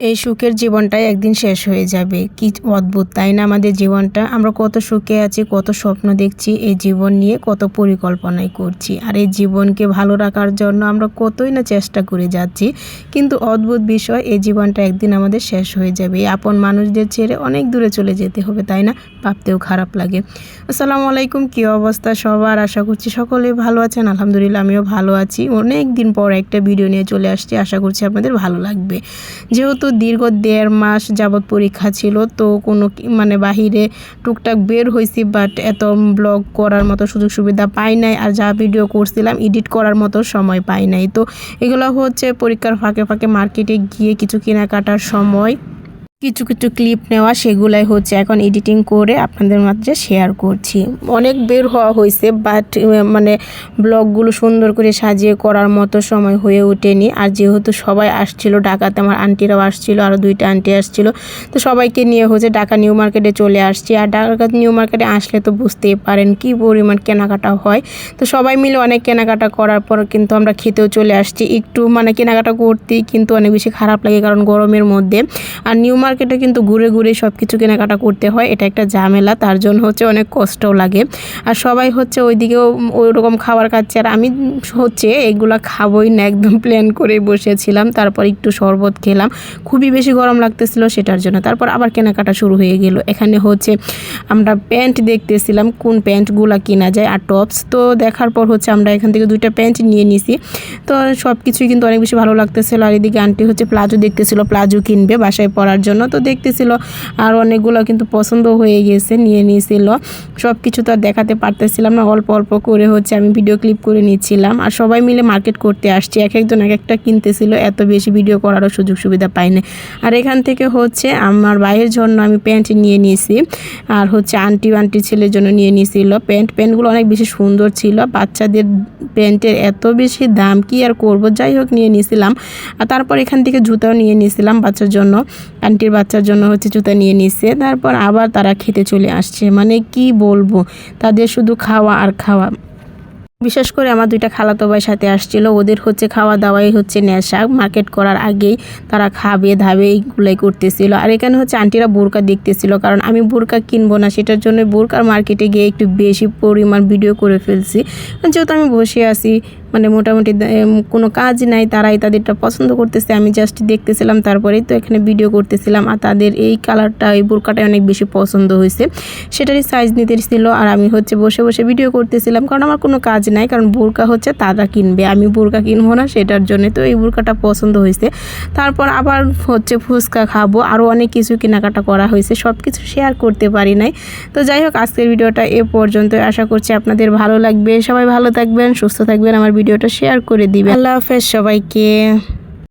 এই সুখের জীবনটাই একদিন শেষ হয়ে যাবে। কি অদ্ভুত, তাই না আমাদের জীবনটা? আমরা কত সুখে আছি, কত স্বপ্ন দেখছি, এই জীবন নিয়ে কত পরিকল্পনাই করছি। আর এই জীবনকে ভালো রাখার জন্য আমরা কতই না চেষ্টা করে যাচ্ছি। কিন্তু অদ্ভুত বিষয়, এই জীবনটা একদিন আমাদের শেষ হয়ে যাবে। আপন মানুষদের ছেড়ে অনেক দূরে চলে যেতে হবে, তাই না? ভাবতেও খারাপ লাগে। আসসালামু আলাইকুম, কী অবস্থা সবার? আশা করছি সকলে ভালো আছেন। আলহামদুলিল্লাহ, আমিও ভালো আছি। অনেক দিন পর একটা ভিডিও নিয়ে চলে আসছি। আশা করছি আপনাদের ভালো লাগবে। যেহেতু দীর্ঘ দেড় মাস যাবৎ পরীক্ষা ছিল, তো কোনো মানে বাহিরে টুকটাক বের হয়েছি বাট এত ব্লগ করার মতো সুযোগ সুবিধা পাই নাই আর যা ভিডিও করছিলাম এডিট করার মতো সময় পাই নাই। তো এগুলো হচ্ছে পরীক্ষার ফাঁকে ফাঁকে মার্কেটে গিয়ে কিছু কেনাকাটার সময়। কিছু কিছু ক্লিপ নেওয়া, সেগুলাই হচ্ছে এখন এডিটিং করে আপনাদের মাঝে শেয়ার করছি। অনেক বের হওয়া হয়েছে বাট মানে ব্লগগুলো সুন্দর করে সাজিয়ে করার মতো সময় হয়ে ওঠেনি। আর যেহেতু সবাই আসছিল, ঢাকাতে আমার আন্টিরাও আসছিল আরও দুইটা আন্টি আসছিল, তো সবাইকে নিয়ে হচ্ছে ঢাকা নিউ মার্কেটে চলে আসছি। আর ঢাকা নিউ মার্কেটে আসলে তো বুঝতেই পারেন কি পরিমাণ কেনাকাটা হয়। তো সবাই মিলে অনেক কেনাকাটা করার পর কিন্তু আমরা খেতেও চলে আসছি। একটু মানে কেনাকাটা করতেই কিন্তু অনেক বেশি খারাপ লাগে কারণ গরমের মধ্যে। আর নিউ মার্কেটে কিন্তু ঘুরে ঘুরে সব কিছু কেনাকাটা করতে হয়। এটা একটা ঝামেলা, তার জন্য হচ্ছে অনেক কষ্টও লাগে। আর সবাই হচ্ছে ওইদিকেও ওই রকম খাবার খাচ্ছে। আর আমি হচ্ছে এগুলা খাবোই না, একদম প্ল্যান করে বসেছিলাম। তারপর একটু শরবত খেলাম। খুবই বেশি গরম লাগতেছিল সেটার জন্য। তারপর আবার কেনাকাটা শুরু হয়ে গেল। এখানে হচ্ছে আমরা প্যান্ট দেখতেছিলাম, কোন প্যান্টগুলো কেনা যায় আর টপস। তো দেখার পর হচ্ছে আমরা এখান থেকে দুইটা প্যান্ট নিয়ে নিছি। তো সব কিছুই কিন্তু অনেক বেশি ভালো লাগতেছিল। আর এদিকে আন্টি হচ্ছে প্লাজো দেখতেছিল, প্লাজো কিনবে, বাসায় পরার জন্য। তো দেখতেছিল আর অনেকগুলো কিন্তু পছন্দ হয়ে গেছে, নিয়ে নিয়েছিল। সব কিছু তো আর দেখাতে পারতেছিলাম না, অল্প অল্প করে হচ্ছে আমি ভিডিও ক্লিপ করে নিচ্ছিলাম। আর সবাই মিলে মার্কেট করতে আসছি, এক একজন এক একটা কিনতেছিল, এত বেশি ভিডিও করারও সুযোগ সুবিধা পাইনি। আর এখান থেকে হচ্ছে আমার ভাইয়ের জন্য আমি প্যান্ট নিয়ে নিয়েছি, আর হচ্ছে আন্টি আন্টি ছেলের জন্য নিয়ে নিয়েছিল। প্যান্ট প্যান্টগুলো অনেক বেশি সুন্দর ছিল, বাচ্চাদের প্যান্টের এত বেশি দাম কি আর করব? যাই হোক, নিয়ে নিয়েছিলাম। আর তারপর এখান থেকে জুতাও নিয়ে নিয়েছিলাম বাচ্চার জন্য। আন্টির বাচ্চার জন্য হচ্ছে জুতা নিয়ে নিচ্ছে তারপর আবার তারা খেতে চলে আসছে। মানে কি বলব? তাদের শুধু খাওয়া আর খাওয়া। বিশেষ করে আমার দুইটা খালাতো ভাই সাথে আসছিল। ওদের হচ্ছে খাওয়া দাওয়াই হচ্ছে নেশা। মার্কেট করার আগেই তারা খাবে, ধাবে এইগুলাই করতেছিল। আর এখানে হচ্ছে আন্টিরা বোরকা দেখতেছিল। কারণ আমি বোরকা কিনবো না, সেটার জন্য বোরকার মার্কেটে গিয়ে একটু বেশি পরিমাণ ভিডিও করে ফেলছি। যেহেতু আমি বসে আছি মানে মোটামুটি কোনো কাজ নাই, তারাই তাদেরটা পছন্দ করতেছে। আমি জাস্ট দেখতেছিলাম, তারপরেই তো এখানে ভিডিও করতেছিলাম। আর তাদের এই কালারটা এই বোরকাটাই অনেক বেশি পছন্দ হয়েছে। সেটারই সাইজ নিতে ছিল আর আমি হচ্ছে বসে বসে ভিডিও করতেছিলাম। কারণ আমার কোনো কাজ নাই, কারণ বোরকা হচ্ছে তারা কিনবে। আমি বোরকা কিনবো না, সেটার জন্য তো এই বোরকাটা পছন্দ হয়েছে। তারপর আবার হচ্ছে ফুচকা খাব। আরও অনেক কিছু কেনাকাটা করা হয়েছে সব কিছু শেয়ার করতে পারি নাই। তো যাই হোক, আজকের ভিডিওটা এ পর্যন্ত আশা করছি আপনাদের ভালো লাগবে। সবাই ভালো থাকবেন, সুস্থ থাকবেন। আমার ভিডিওটা শেয়ার করে দিবেন। আল্লাহ হাফেজ সবাইকে।